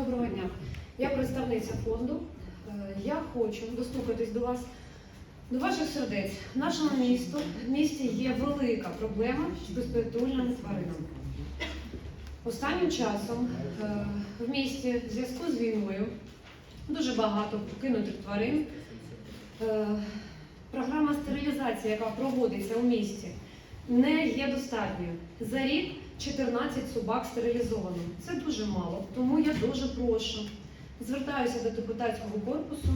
Доброго дня. Я представниця фонду. Е, Я хочу достукатись до вас, до ваших сердець. В нашому місту, в місті є велика проблема з безпритульними тваринами. Останнім часом е, в місті в зв'язку з війною дуже багато покинутих тварин. Е, Програма стерилізації, яка проводиться у місті, не є достатньою. За рік 14 собак стерилізовано. Це дуже мало. Тому я дуже прошу, звертаюся до депутатського корпусу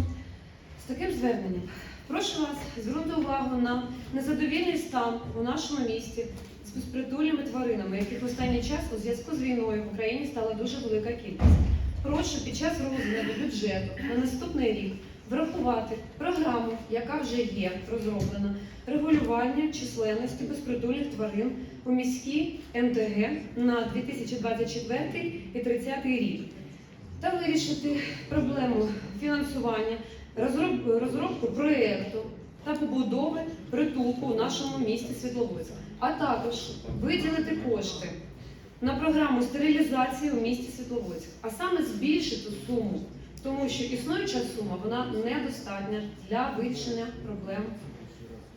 з таким зверненням. Прошу вас звернути увагу на незадовільний стан у нашому місті з безпритульними тваринами, яких в останній час у зв'язку з війною в Україні стала дуже велика кількість. Прошу під час розгляду бюджету на наступний рік врахувати програму, яка вже є розроблена, регулювання численності безпритульних тварин у міській МТГ на 2024 і 2030 рік. Та вирішити проблему фінансування, розроб- розробку проєкту та побудови притулку у нашому місті Світловодськ, а також виділити кошти на програму стерилізації у місті Світловодськ, а саме збільшити суму, тому що існуюча сума вона недостатня для вирішення проблем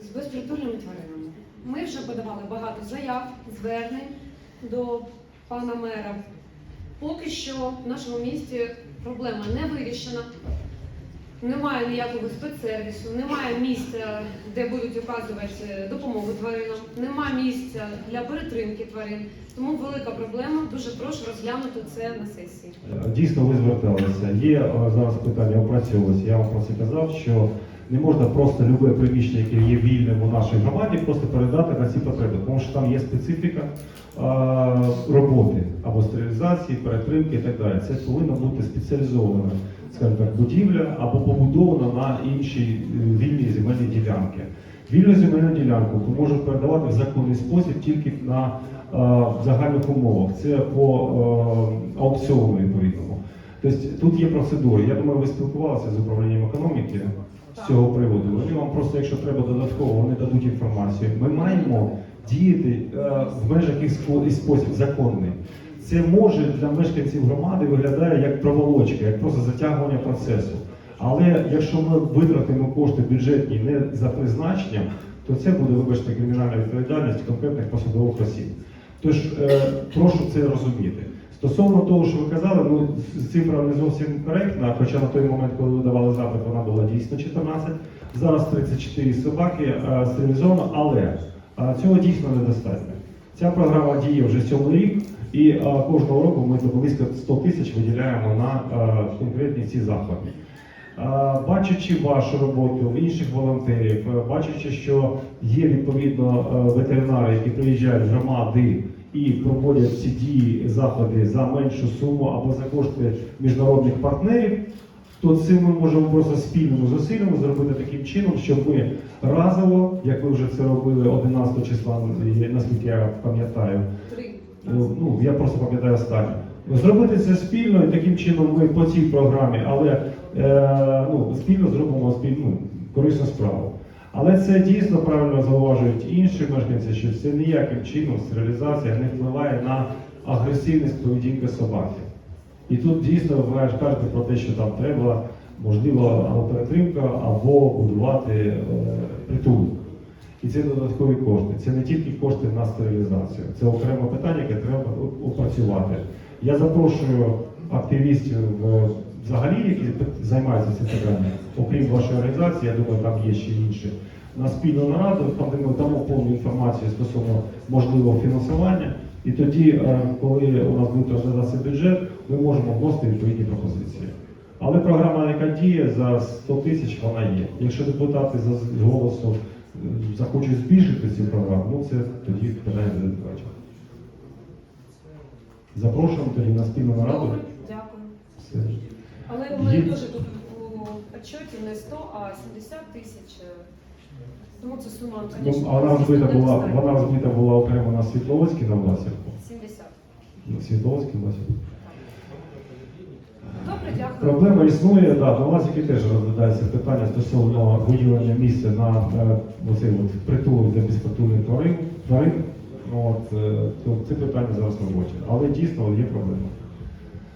з безпритульними тваринами. Ми вже подавали багато заяв, звернень до пана мера. Поки що в нашому місті проблема не вирішена. Немає ніякого спецсервісу, немає місця, де будуть оказувати допомогу тваринам, немає місця для перетримки тварин. Тому велика проблема. Дуже прошу розглянути це на сесії. Дійсно, ви зверталися. Є е, зараз питання опрацьовувалися. Я вам про це казав, що не можна просто любе приміщення, яке є вільним у нашій громаді, просто передати на ці потреби, тому що там є специфіка е, роботи або стерилізації, перетримки і так далі. Це повинна бути спеціалізована, скажімо так, будівля або побудована на іншій е, вільній земельній ділянки. Вільну земельну ділянку можуть передавати в законний спосіб тільки на е, загальних умовах. Це по е, аукціону відповідному. Тобто тут є процедури. Я думаю, ви спілкувалися з управлінням економіки з цього приводу. Вони вам просто, якщо треба додатково, вони дадуть інформацію. Ми маємо діяти е, в межах і спосіб законний. Це може для мешканців громади виглядає як проволочка, як просто затягування процесу. Але якщо ми витратимо кошти бюджетні не за призначенням, то це буде, вибачте, кримінальна відповідальність конкретних посадових осіб. Тож е, прошу це розуміти. Стосовно того, що ви казали, ну цифра не зовсім коректна, хоча на той момент, коли ви давали запит, вона була дійсно 14. Зараз 34 собаки е, стерилізовано, але е, цього дійсно недостатньо. Ця програма діє вже сьомий рік, і е, кожного року ми близько 100 тисяч виділяємо на конкретні ці заходи. Бачачи вашу роботу, інших волонтерів, бачачи, що є відповідно ветеринари, які приїжджають в громади і проводять ці дії, заходи за меншу суму або за кошти міжнародних партнерів, то цим ми можемо просто спільними зусиллями зробити таким чином, щоб ми разово, як ви вже це робили 11 числа, наскільки я пам'ятаю, Ну, ну, я просто пам'ятаю останнє. Зробити це спільно і таким чином ми по цій програмі, але е, ну, спільно зробимо спільну корисну справу. Але це дійсно правильно зауважують інші мешканці, що це ніяким чином стерилізація не впливає на агресивність поведінки собаки. І тут дійсно ви кажете про те, що там треба, можливо, або перетримка, або будувати е, притулок. І це додаткові кошти. Це не тільки кошти на стерилізацію, це окреме питання, яке треба опрацювати. Я запрошую активістів е, взагалі, які займаються цим питанням, окрім вашої організації, я думаю, там є ще інші, на спільну нараду, там де ми дамо повну інформацію стосовно можливого фінансування. І тоді, е, коли у нас буде розглядатися бюджет, ми можемо вносити відповідні пропозиції. Але програма, яка діє за 100 тисяч, вона є. Якщо депутати за з голосу е, захочуть збільшити цю програму, ну це тоді питання до депутатів. Запрошуємо тоді на спільну нараду. Дякую. Все. Але у мене теж тут у отчеті не 100, а 70 тисяч. Тому це сума, Ну, звісно, а вона збита була, вона збита була окремо на Світловодській на Власівку. 70. На Світловодській Власівку. Добре, дякую. Проблема існує, да, на Власівці теж розглядається питання стосовно виділення місця на е, оцей от притулок для безпритульних тварин. тварин. Ну, От, е, то це питання зараз в роботі. Але дійсно є проблема.